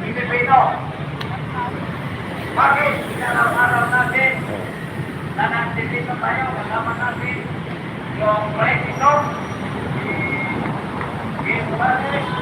Pilipino. Christ, you know, he, he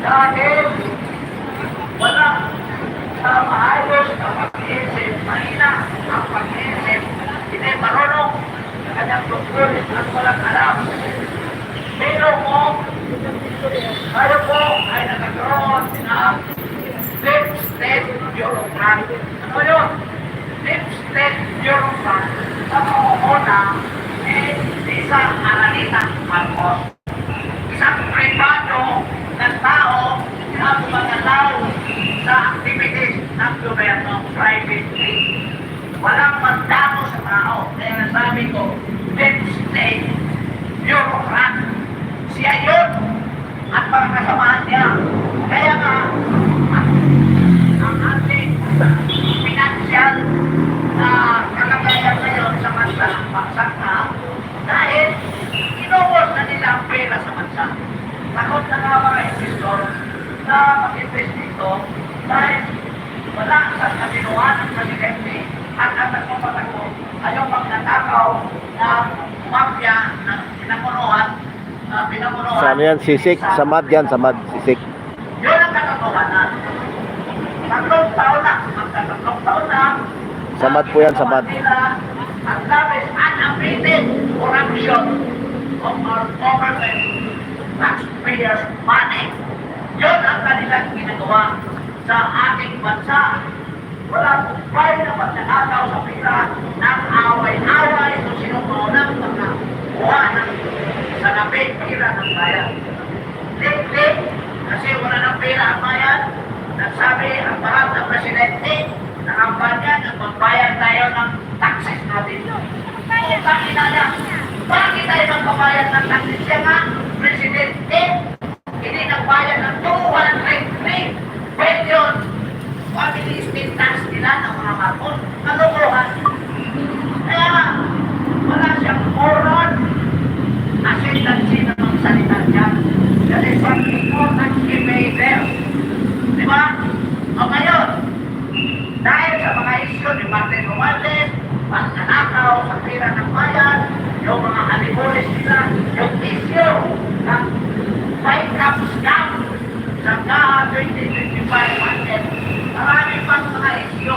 Dahil wala. Sa maayos na pag-iisip, mahina ang pag-iisip, hindi marunong. Sa kanyang tungkol at walang alam. Pero mo, tayo po ay nagkaroon ng deep state bureaucrat. Ano yun? Deep state bureaucrat sa pangunguna ni Lisa Aranita Marcos. Isang privado ng tao na gumagalaw sa activities ng gobyerno privately. Walang mandamo sa tao. Kaya nasabi ko, deep state bureaucrat. Siya yun at mga kasamahan niya. Kaya nga, ang, ang ating financial na kalagayan ngayon sa bansa baksak na dahil inuwas na nila ang pera sa bansa. Takot na nga mga investor na mag-invest dito dahil wala sa kasinuhan ng presidente at ang nagpapatakbo ay yung magnatakaw ng mafia ng pinamunuan uh, pinamunuan Sa ano yan, sisik? Samad yan, samad, sisik. yun ang katotohanan. Tatlong taon na, magkatatlong taon na, Samad po yan, samad. Ang labis unabated corruption of our government, taxpayers' money. Ang kanilang ginagawa sa ating bansa. Wala pong bayan na magnanakaw sa pera ng away-away kung sino maunang mga kuha ng sa gabi pera ng bayan. Lately, kasi wala ng pera ang bayan, nagsabi ang mahal na presidente na kampanya na magbayad tayo ng taxes natin. Bakit inala? Bakit tayo magbabayad ng taxes? Siya nga, presidente, hindi nagbayad ng 203 billion family estate tax nila ng mga kapon. Kalokohan. Kaya nga, wala siyang moron acceptance ng mga salita niya. That is what important he made there. Di ba? O ngayon, dahil sa mga isyo ni Martin Romualdez, pagnanakaw sa pira ng bayan, yung mga halimulis nila, yung isyo ng five cup scam sa GAA 2025 budget, marami pang mga isyo,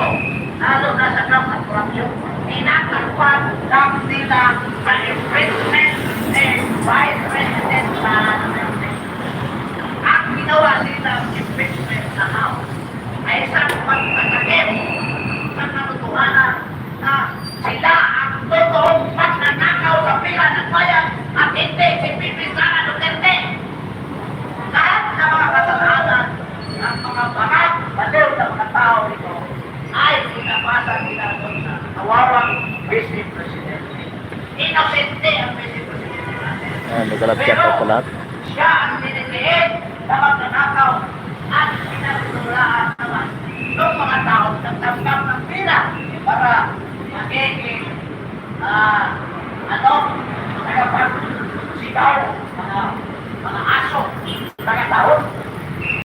lalo na sa grab at corruption, tinatakpan lang nila sa impeachment ni Vice President Sara Duterte. Ang ginawa nila ang impeachment sa House ay isang pagtatakip ng katotohanan na sila ang totoong magnanakaw sa pila ng bayan at hindi si Pipi Sara Duterte. Lahat ng mga kasalanan ng mga bangat, baliw na mga tao nito ay pinapasa nila doon sa kawawang Vice Presidente. Inosente ang Vice Presidente natin. Ah, may kalagyan pa sa lahat. Siya ang dinitiit na magnanakaw at pinagsulaan naman ng mga tao nagtanggap ng pila para